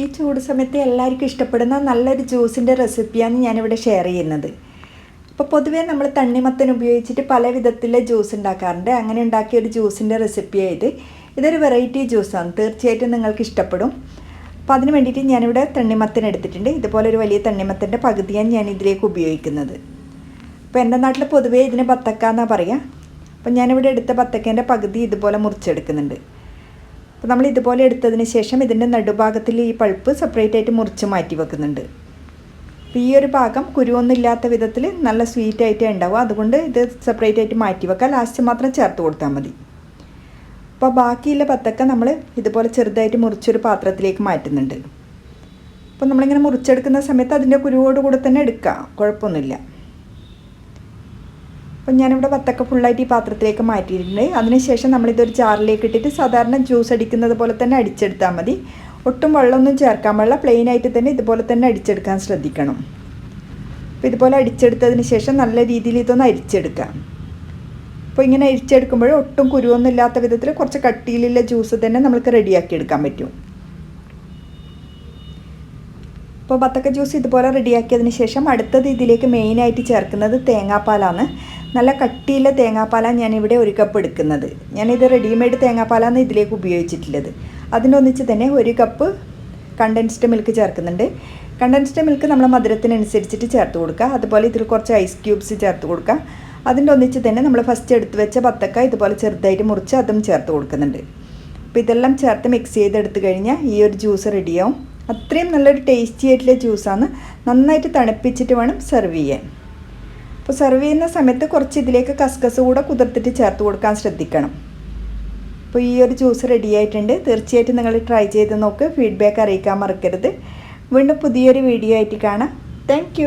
ഈ ചൂട് സമയത്ത് എല്ലാവർക്കും ഇഷ്ടപ്പെടുന്ന നല്ലൊരു ജ്യൂസിന്റെ റെസിപ്പിയാണ് ഞാനിവിടെ ഷെയർ ചെയ്യുന്നത്. അപ്പോൾ പൊതുവേ നമ്മൾ തണ്ണിമത്തൻ ഉപയോഗിച്ചിട്ട് പല വിധത്തിലെ ജ്യൂസ് ഉണ്ടാക്കാറുണ്ട്. അങ്ങനെ ഉണ്ടാക്കിയ ഒരു ജ്യൂസിന്റെ റെസിപ്പിയായത് ഇതൊരു വെറൈറ്റി ജ്യൂസാണ്. തീർച്ചയായിട്ടും നിങ്ങൾക്ക് ഇഷ്ടപ്പെടും. അപ്പോൾ അതിന് വേണ്ടിയിട്ട് ഞാനിവിടെ തണ്ണിമത്തൻ എടുത്തിട്ടുണ്ട്. ഇതുപോലെ ഒരു വലിയ തണ്ണിമത്തന്റെ പകുതിയാണ് ഞാൻ ഇതിലേക്ക് ഉപയോഗിക്കുന്നത്. അപ്പോൾ എന്റെ നാട്ടിൽ പൊതുവേ ഇതിന് ബത്തക്ക എന്നാണ് പറയുക അപ്പോൾ ഞാനിവിടെ എടുത്ത ബത്തക്കേന്റെ പകുതി ഇതുപോലെ മുറിച്ചെടുക്കുന്നുണ്ട്. അപ്പോൾ നമ്മൾ ഇതുപോലെ എടുത്തതിന് ശേഷം ഇതിന്റെ നടുഭാഗത്തിൽ ഈ പൾപ്പ് സെപ്പറേറ്റ് ആയിട്ട് മുറിച്ച് മാറ്റി വെക്കുന്നുണ്ട്. അപ്പോൾ ഈ ഒരു ഭാഗം കുരുവൊന്നും ഇല്ലാത്ത വിധത്തിൽ നല്ല സ്വീറ്റ് ആയിട്ടേ ഉണ്ടാവും. അതുകൊണ്ട് ഇത് സെപ്പറേറ്റ് ആയിട്ട് മാറ്റി വെക്കുക ലാസ്റ്റ് മാത്രം ചേർത്ത് കൊടുത്താൽ മതി. അപ്പോൾ ബാക്കിയുള്ള പത്തൊക്കെ നമ്മൾ ഇതുപോലെ ചെറുതായിട്ട് മുറിച്ചൊരു പാത്രത്തിലേക്ക് മാറ്റുന്നുണ്ട്. അപ്പോൾ നമ്മളിങ്ങനെ മുറിച്ചെടുക്കുന്ന സമയത്ത് അതിന്റെ കുരുവോട് കൂടെ തന്നെ എടുക്കുക കുഴപ്പമൊന്നുമില്ല. അപ്പം ഞാനിവിടെ വത്തക്ക ഫുള്ളായിട്ട് ഈ പാത്രത്തിലേക്ക് മാറ്റിയിട്ടുണ്ട്. അതിനുശേഷം നമ്മളിതൊരു ജാറിലേക്ക് ഇട്ടിട്ട് സാധാരണ ജ്യൂസ് അടിക്കുന്നത് പോലെ തന്നെ അടിച്ചെടുത്താൽ മതി. ഒട്ടും വെള്ളമൊന്നും ചേർക്കാൻ പാടില്ല. പ്ലെയിൻ ആയിട്ട് തന്നെ ഇതുപോലെ തന്നെ അടിച്ചെടുക്കാൻ ശ്രദ്ധിക്കണം. അപ്പോൾ ഇതുപോലെ അടിച്ചെടുത്തതിന് ശേഷം നല്ല രീതിയിൽ ഇതൊന്ന് അരിച്ചെടുക്കാം. അപ്പോൾ ഇങ്ങനെ അരിച്ചെടുക്കുമ്പോൾ ഒട്ടും കുരുവൊന്നും ഇല്ലാത്ത വിധത്തിൽ കുറച്ച് കട്ടിയിലുള്ള ജ്യൂസ് തന്നെ നമുക്ക് റെഡിയാക്കി എടുക്കാൻ പറ്റും. അപ്പോൾ ബത്തക്ക ജ്യൂസ് ഇതുപോലെ റെഡിയാക്കിയതിന് ശേഷം അടുത്തത് ഇതിലേക്ക് മെയിനായിട്ട് ചേർക്കുന്നത് തേങ്ങാപ്പാലാണ്. നല്ല കട്ടിയുള്ള തേങ്ങാപ്പാലാണ് ഞാനിവിടെ ഒരു കപ്പ് എടുക്കുന്നത് ഞാനിത് റെഡിമെയ്ഡ് തേങ്ങാപ്പാലാണ് ഇതിലേക്ക് ഉപയോഗിച്ചിട്ടുള്ളത്. അതിനൊന്നിച്ച് തന്നെ ഒരു കപ്പ് കണ്ടൻസ്ഡ് മിൽക്ക് ചേർക്കുന്നുണ്ട്. കണ്ടൻസ്ഡ് മിൽക്ക് നമ്മൾ മധുരത്തിനനുസരിച്ചിട്ട് ചേർത്ത് കൊടുക്കുക. അതുപോലെ ഇതിൽ കുറച്ച് ഐസ് ക്യൂബ്സ് ചേർത്ത് കൊടുക്കുക. അതിന്റെ ഒന്നിച്ച് തന്നെ നമ്മൾ ഫസ്റ്റ് എടുത്ത് വെച്ച ബത്തക്ക ഇതുപോലെ ചെറുതായിട്ട് മുറിച്ച് അതും ചേർത്ത് കൊടുക്കുന്നുണ്ട്. അപ്പോൾ ഇതെല്ലാം ചേർത്ത് മിക്സ് ചെയ്തെടുത്ത് കഴിഞ്ഞാൽ ഈ ഒരു ജ്യൂസ് റെഡിയാവും അത്രയും നല്ലൊരു ടേസ്റ്റി ആയിട്ടുള്ള ജ്യൂസാണ് നന്നായിട്ട് തണുപ്പിച്ചിട്ട് വേണം സെർവ് ചെയ്യാൻ. അപ്പോൾ സെർവ് ചെയ്യുന്ന സമയത്ത് കുറച്ച് ഇതിലേക്ക് കസ്കസ് കൂടെ കുതിർത്തിട്ട് ചേർത്ത് കൊടുക്കാൻ ശ്രദ്ധിക്കണം. അപ്പോൾ ഈ ഒരു ജ്യൂസ് റെഡി ആയിട്ടുണ്ട്. തീർച്ചയായിട്ടും നിങ്ങൾ ട്രൈ ചെയ്ത് നോക്ക്. ഫീഡ്ബാക്ക് അറിയിക്കാൻ മറക്കരുത്. വീണ്ടും പുതിയൊരു വീഡിയോ ആയിട്ട് കാണാം. താങ്ക്